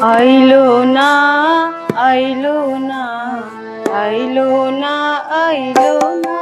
আইলো না আইলো না আইলো না আইলো না।